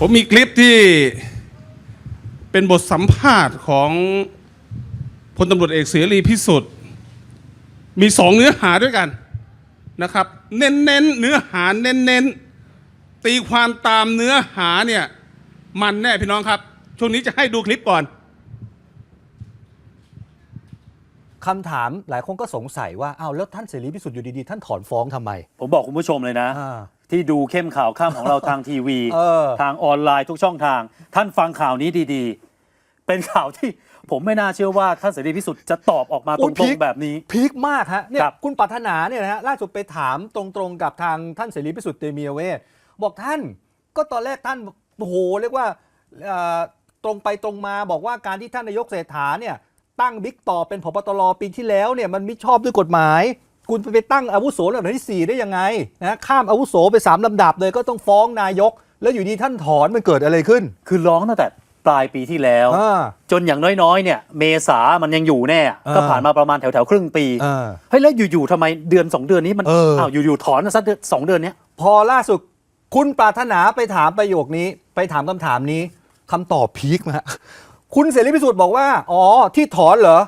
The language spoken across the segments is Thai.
ผมมีคลิปที่เป็นบทสัมภาษณ์ของพลตำรวจเอกเสรีพิสุทธิ์มีสองเนื้อหาด้วยกันนะครับ เน้นเน้นๆเนื้อหาเน้นเน้นๆตีความตามเนื้อหาเนี่ย มันแน่พี่น้องครับ ช่วงนี้จะให้ดูคลิปก่อนคำถามหลายคนก็สงสัยว่าอ้าวแล้วท่านเสรีพิสุทธิ์อยู่ดีๆ ท่านถอนฟ้องทำไม ผมบอกคุณผู้ชมเลยนะ อ่า ที่ดูเข้มข่าวข้ามของเราทางทีวี เออ ทางออนไลน์ทุกช่องทาง ท่านฟังข่าวนี้ดีๆ เป็นข่าวที่ผมไม่น่าเชื่อว่าท่านเสรีพิสุทธิ์จะตอบออกมาตโอ้รพีงคๆแบบนี้ พีคมากฮะเนี่ยครับ คุณปรารถนาเนี่ยนะฮะล่าสุดไปถามตรงๆกับทางท่านเสรีพิสุทธิ์เตมียเวทบอกท่านก็ตอนแรกท่านโอ้โหเรียกว่าเอ่อตรงไปตรงมาบอกว่าการที่ท่านนายกเศรษฐาเนี่ยตั้งบิ๊กต่อเป็นพบตรปีที่แล้วเนี่ยมันไม่ชอบด้วยกฎหมาย คุณไปตั้งอาวุโสลำดับที่ 4 ได้ยังไงนะข้ามอาวุโสไป 3 ลำดับเลยก็ต้องฟ้องนายก แล้วอยู่ดีท่านถอนมันเกิดอะไรขึ้น คือร้องตั้งแต่ปลายปีที่แล้ว อ่า จนอย่างน้อยๆ เนี่ย เมษามันยังอยู่แน่อ่าก็ผ่านมาประมาณแถวๆ ครึ่งปีอ่าเฮ้ยแล้วอยู่ๆทำไมเดือน 2 เดือนนี้มันเอออ้ วอยู่ๆถอนสักเดือนสองเดือนเนี้ยพอล่าสุดคุณปรารถนาไปถามประโยคนี้ ไปถามคำถามนี้คำตอบพีคนะฮะคุณเสรีพิสุทธิ์บอกว่า อ๋อ ที่ถอนเหรอ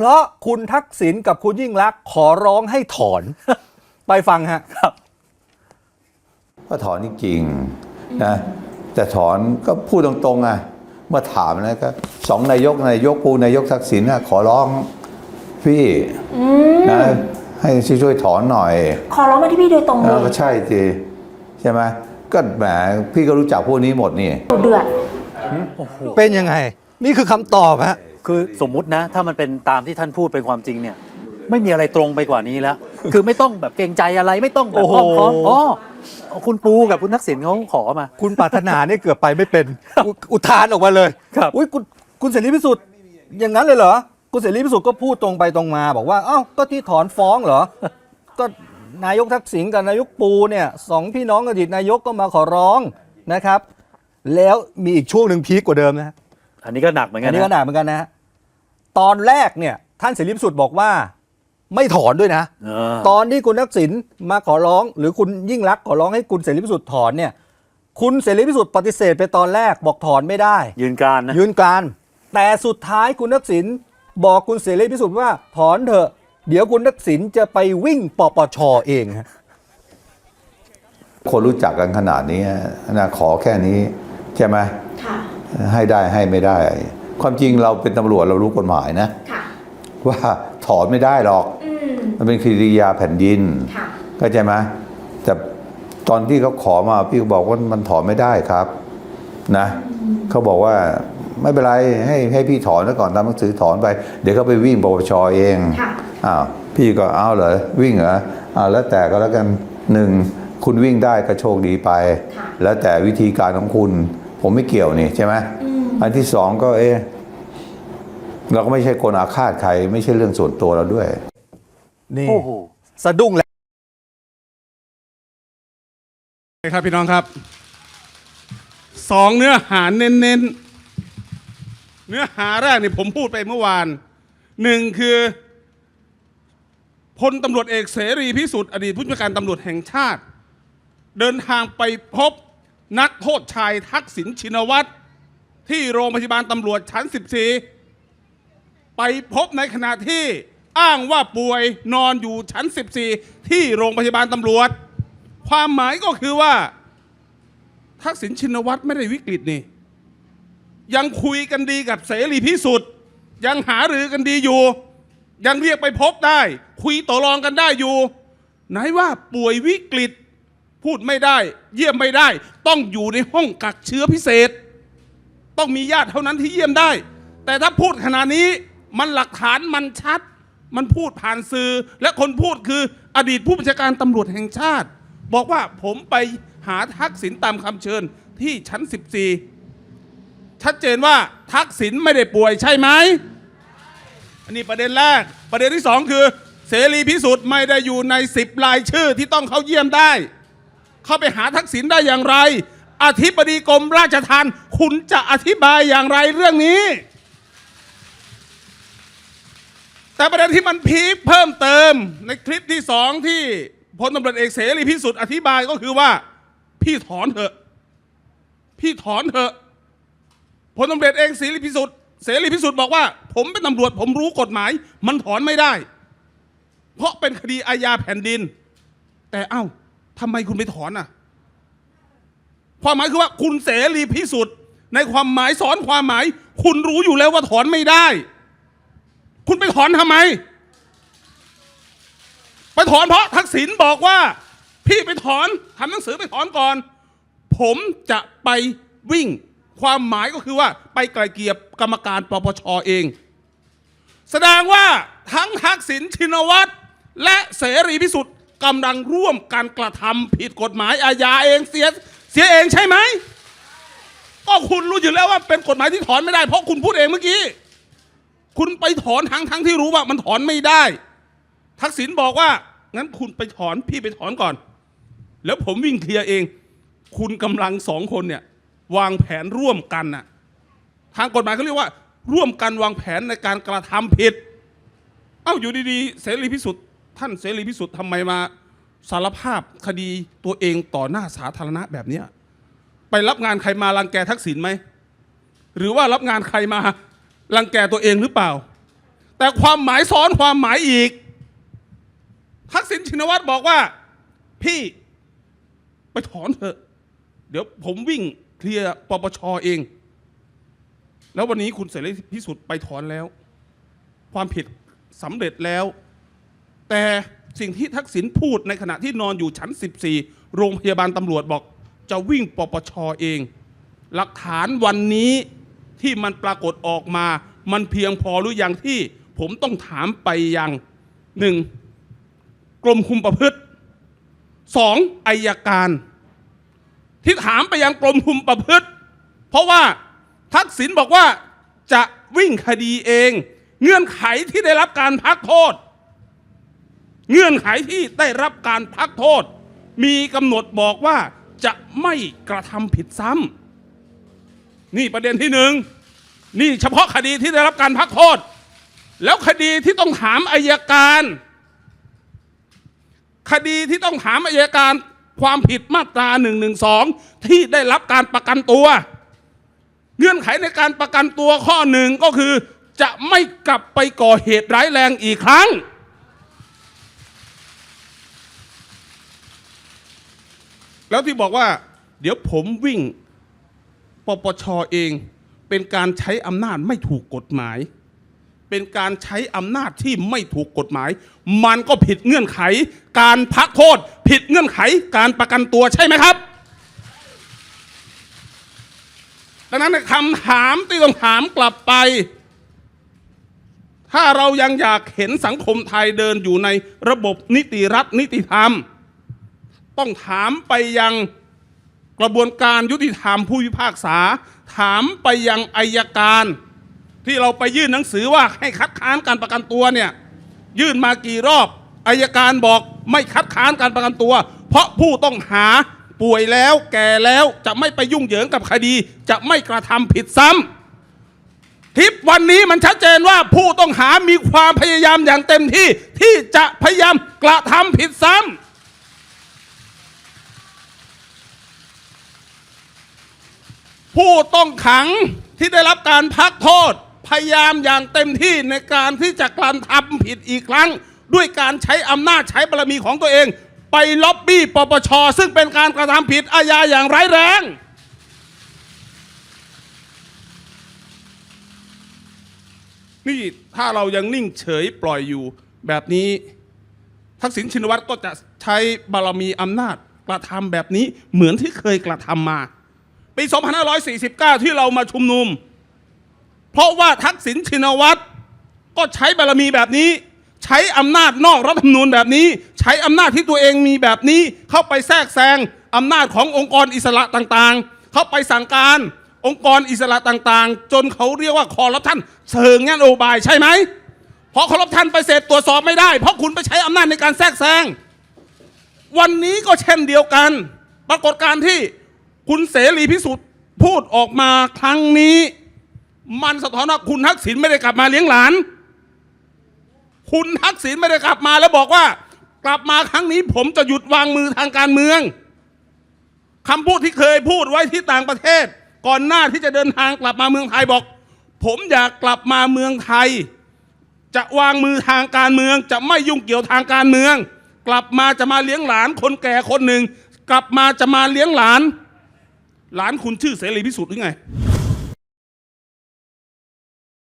เพราะคุณทักษิณกับคุณยิ่งรักษณ์ขอร้องให้ถอน ไปฟังฮะ ก็ถอนจริงๆนะแต่ถอนก็พูดตรงๆอะเมื่อถามนะก็สองนายกนายกปูนายกทักษิณน่ะขอร้องพี่นะให้ช่วยๆถอนหน่อยขอร้องมาที่พี่โดยตรงเลแล้วยก็ใช่สิใช่ไหมก็แหมพี่ก็รู้จักพวกนี้หมดนี่เดือด เป็นยังไง นี่คือคำตอบฮะ คือสมมุตินะ ถ้ามันเป็นตามที่ท่านพูดเป็นความจริงเนี่ย ไม่มีอะไรตรงไปกว่านี้แล้ว คือไม่ต้องแบบเกรงใจอะไรไม่ต้องแบบโอ้โหอ้อมค้อมอ๋อคุณปูกับคุณทักษิณเขาขอมา คุณปรารถนาเนี่ยเกือบไปไม่เป็น อุอุทานออกมาเลยครับ อุ้ยคุณคุณเสรีพิสุทธิ์อย่างนั้นเลยเหรอคุณเสรีพิสุทธิ์ก็พูดตรงไปตรงมา บอกว่าเอ้าก็ที่ถอนฟ้องเหรอ ก็นายกทักษิณกับนายกปูเนี่ยสองพี่น้องอดีตนายกก็มาขอร้องนะครับ แล้วมีอีกช่วงหนึ่งพีคกว่าเดิมนะฮะ อันนี้ก็หนักเหมือนกัอันนนี้ก็หนะนักเหมือนกันนะฮะตอนแรกเนี่ย ท่านเสรีพิสุทธิ์บอกว่าไม่ถอนด้วยนะเออตอนที่คุณทักษิณมาขอร้อง หรือคุณยิ่งรักษณ์ขอร้องให้คุณเสรีพิสุทธิ์ถอนเนี่ย คุณเสรีพิสุทธิ์ปฏิเสธไปตอนแรกบอกถอนไม่ได้ ยืนการนะยืนการ แต่สุดท้ายคุณทักษิณบอกคุณเสรีพิสุทธิ์ว่าถอนเถอะ เดี๋ยวคุณทักษิณจะไปวิ่งปปชเองฮะคนรู้จักกันขนาดนี้นะขอแค่นี้ใช่ไหมค่ะ ให้ได้ให้ไม่ได้ ความจริงเราเป็นตำรวจเรารู้กฎหมายนะค่ะว่าถอนไม่ได้หรอกอืมมันเป็นคดียาแผ่นดินค่ะเข้าใจไหมแต่ตอนที่เขาขอมาพี่ก็บอกว่ามันถอนไม่ได้ครับ นะเขาบอกว่าไม่เป็นไรให้ให้พี่ถอนแล้วก่อนทำหนังสือถอนไป เดี๋ยวเขาไปวิ่งปปชเองค่ะอ้าวพี่ก็เอาเหรอวิ่งเหรออ้าวแล้วแต่ก็แล้วกันหนึ่งคุณวิ่งได้ก็โชคดีไปค่ะแล้วแต่วิธีการของคุณ ผมไม่เกี่ยวนี่ใช่ไหมอืมอันที่สองก็เอ๊ะเราก็ไม่ใช่คนอาฆาตใคร ไม่ใช่เรื่องส่วนตัวเราด้วย นี่โอ้โหสะดุ้งแล้วครับพี่น้องครับสองเนื้อหาเน้นๆเนื้อหาแรกนี่ผมพูดไปเมื่อวานหนึ่งคือพลตำรวจเอกเสรีพิสุทธิ์อดีตผู้บัญชาการตำรวจแห่งชาติ เดินทางไปพบ นักโทษชายทักษิณชินวัตร ที่โรงพยาบาลตำรวจชั้น 14 ไปพบในขณะที่อ้างว่าป่วยนอนอยู่ชั้น 14 ที่โรงพยาบาลตำรวจ ความหมายก็คือว่า ทักษิณชินวัตรไม่ได้วิกฤตนี่ยังคุยกันดีกับเสรีพิสุทธิ์ ยังหารือกันดีอยู่ ยังเรียกไปพบได้ คุยต่อรองกันได้อยู่ ไหนว่าป่วยวิกฤต พูดไม่ได้ เยี่ยมไม่ได้ ต้องอยู่ในห้องกักเชื้อพิเศษ ต้องมีญาติเท่านั้นที่เยี่ยมได้ แต่ถ้าพูดขนาดนี้มันหลักฐานมันชัด มันพูดผ่านสื่อ และคนพูดคืออดีตผู้บัญชาการตำรวจแห่งชาติ บอกว่าผมไปหาทักษิณตามคำเชิญที่ชั้น 14 ชัดเจนว่าทักษิณไม่ได้ป่วยใช่ไหมอันนี้ประเด็นแรก ประเด็นที่สองคือ เสรีพิสุทธิ์ไม่ได้อยู่ในสิบรายชื่อที่ต้องเข้าเยี่ยมได้ เข้าไปหาทักษิณได้อย่างไร อธิบดีกรมราชทัณฑ์คุณจะอธิบายอย่างไรเรื่องนี้ แต่ประเด็นที่มันพีคเพิ่มเติมในคลิปที่สองที่พลตำรวจเอกเสรีพิสุทธิ์อธิบายก็คือว่า พี่ถอนเถอะ พี่ถอนเถอะพลตำรวจเองเสรีพิสุทธิ์เสรีพิสุทธิ์บอกว่า ผมเป็นตำรวจผมรู้กฎหมาย มันถอนไม่ได้ เพราะเป็นคดีอาญาแผ่นดิน แต่เอ้า ทำไมคุณไปถอนอะ ความหมายคือว่าคุณเสรีพิสุทธิ์ ในความหมายสอนความหมาย คุณรู้อยู่แล้วว่าถอนไม่ได้ คุณไปถอนทำไม ไปถอนเพราะทักษิณบอกว่า พี่ไปถอนทำหนังสือไปถอนก่อน ผมจะไปวิ่ง ความหมายก็คือว่า ไปไกลเกลียบกรรมการปปชเอง แสดงว่าทั้งทักษิณชินวัตรและเสรีพิสุทธิ์ กำลังร่วมการกระทำผิดกฎหมายอาญาเองเสียเสียเองใช่ไหมก็คุณรู้อยู่แล้วว่าเป็นกฎหมายที่ถอนไม่ได้ เพราะคุณพูดเองเมื่อกี้ คุณไปถอนทั้งทั้งที่รู้ว่ามันถอนไม่ได้ ทักษิณบอกว่า งั้นคุณไปถอนพี่ไปถอนก่อน แล้วผมวิ่งเคลียร์เอง คุณกำลังสองคนเนี่ยวางแผนร่วมกันน่ะทางกฎหมายเขาเรียกว่า ร่วมกันวางแผนในการกระทำผิด เอ้าอยู่ดีๆเสรีพิสุทธิ์ ท่านเสรีพิสุทธิ์ทำไมมาสารภาพคดีตัวเองต่อหน้าสาธารณะแบบเนี้ยไปรับงานใครมารังแกทักษิณไหมหรือว่ารับงานใครมารังแกตัวเองหรือเปล่า แต่ความหมายซ้อนความหมายอีก ทักษิณชินวัตรบอกว่า พี่ไปถอนเถอะ เดี๋ยวผมวิ่งเคลียร์ปปชเอง แล้ววันนี้คุณเสรีพิสุทธิ์ไปถอนแล้ว ความผิดสำเร็จแล้ว แต่สิ่งที่ทักษิณพูดในขณะที่นอนอยู่ชั้น 14 โรงพยาบาลตำรวจบอก จะวิ่งปปชเอง หลักฐานวันนี้ที่มันปรากฏออกมา มันเพียงพอหรือยังที่ผมต้องถามไปยังหนึ่งกรมคุมประพฤติสองอายการ ที่ถามไปยังกรมคุมประพฤติ เพราะว่าทักษิณบอกว่าจะวิ่งคดีเอง เงื่อนไขที่ได้รับการพักโทษ เงื่อนไขที่ได้รับการพักโทษ มีกำหนดบอกว่าจะไม่กระทำผิดซ้ำนี่ประเด็นที่หนึ่งนี่เฉพาะคดีที่ได้รับการพักโทษ แล้วคดีที่ต้องถามอายการ คดีที่ต้องถามอายการความผิดมาตรา1นึที่ได้รับการประกันตัว เงื่อนไขในการประกันตัวข้อหนึ่งก็คือ จะไม่กลับไปก่อเหตุร้ายแรงอีกครั้ง แล้วที่บอกว่า เดี๋ยวผมวิ่งปปชเอง เป็นการใช้อำนาจไม่ถูกกฎหมาย เป็นการใช้อำนาจที่ไม่ถูกกฎหมาย มันก็ผิดเงื่อนไข การพักโทษ ผิดเงื่อนไข การประกันตัวใช่ไหมครับ ดังนั้นคำถามที่ต้องถามกลับไป ถ้าเรายังอยากเห็นสังคมไทยเดินอยู่ในระบบนิติรัฐนิติธรรม ต้องถามไปยังกระบวนการยุติธรรมผู้พิพากษา ถามไปยังอายการ ที่เราไปยื่นหนังสือว่าให้คัดค้านการประกันตัวเนี่ยยื่นมากี่รอบอายการบอกไม่คัดค้านการประกันตัว เพราะผู้ต้องหาป่วยแล้วแก่แล้วจะไม่ไปยุ่งเหยิงกับคดี จะไม่กระทำผิดซ้ำทิปวันนี้มันชัดเจนว่าผู้ต้องหามีความพยายามอย่างเต็มที่ที่จะพยายามกระทำผิดซ้ำ ผู้ต้องขังที่ได้รับการพักโทษ พยายามอย่างเต็มที่ในการที่จะกระทำผิดอีกครั้ง ด้วยการใช้อำนาจใช้บารมีของตัวเอง ไปล็อบบี้ปปช ซึ่งเป็นการกระทำผิดอาญาอย่างร้ายแรง นี่ถ้าเรายังนิ่งเฉยปล่อยอยู่แบบนี้ ทักษิณชินวัตรก็จะใช้บารมีอำนาจกระทำแบบนี้เหมือนที่เคยกระทำมา ปี 2549 ที่เรามาชุมนุม เพราะว่าทักษิณชินวัตรก็ใช้บารมีแบบนี้ ใช้อำนาจนอกรัฐธรรมนูญแบบนี้ ใช้อำนาจที่ตัวเองมีแบบนี้ เข้าไปแทรกแซงอำนาจขององค์กรอิสระต่างๆ เข้าไปสั่งการองค์กรอิสระต่างๆ จนเขาเรียกว่าคอร์รัปชันเชิงงานโอบายใช่ไหมเพราะคอร์รัปชันไปเสร็จตรวจสอบไม่ได้ เพราะคุณไปใช้อำนาจในการแทรกแซงวันนี้ก็เช่นเดียวกัน ปรากฏการณ์ที่ คุณเสรีพิสุทธิ์พูดออกมาครั้งนี้ มันสะท้อนว่าคุณทักษิณไม่ได้กลับมาเลี้ยงหลาน คุณทักษิณไม่ได้กลับมาแล้วบอกว่า กลับมาครั้งนี้ผมจะหยุดวางมือทางการเมืองคำพูดที่เคยพูดไว้ที่ต่างประเทศ ก่อนหน้าที่จะเดินทางกลับมาเมืองไทยบอก ผมอยากกลับมาเมืองไทย จะวางมือทางการเมือง จะไม่ยุ่งเกี่ยวทางการเมือง กลับมาจะมาเลี้ยงหลานคนแก่คนหนึ่ง กลับมาจะมาเลี้ยงหลาน หลานคุณชื่อเสรีพิสุทธิ์หรือไง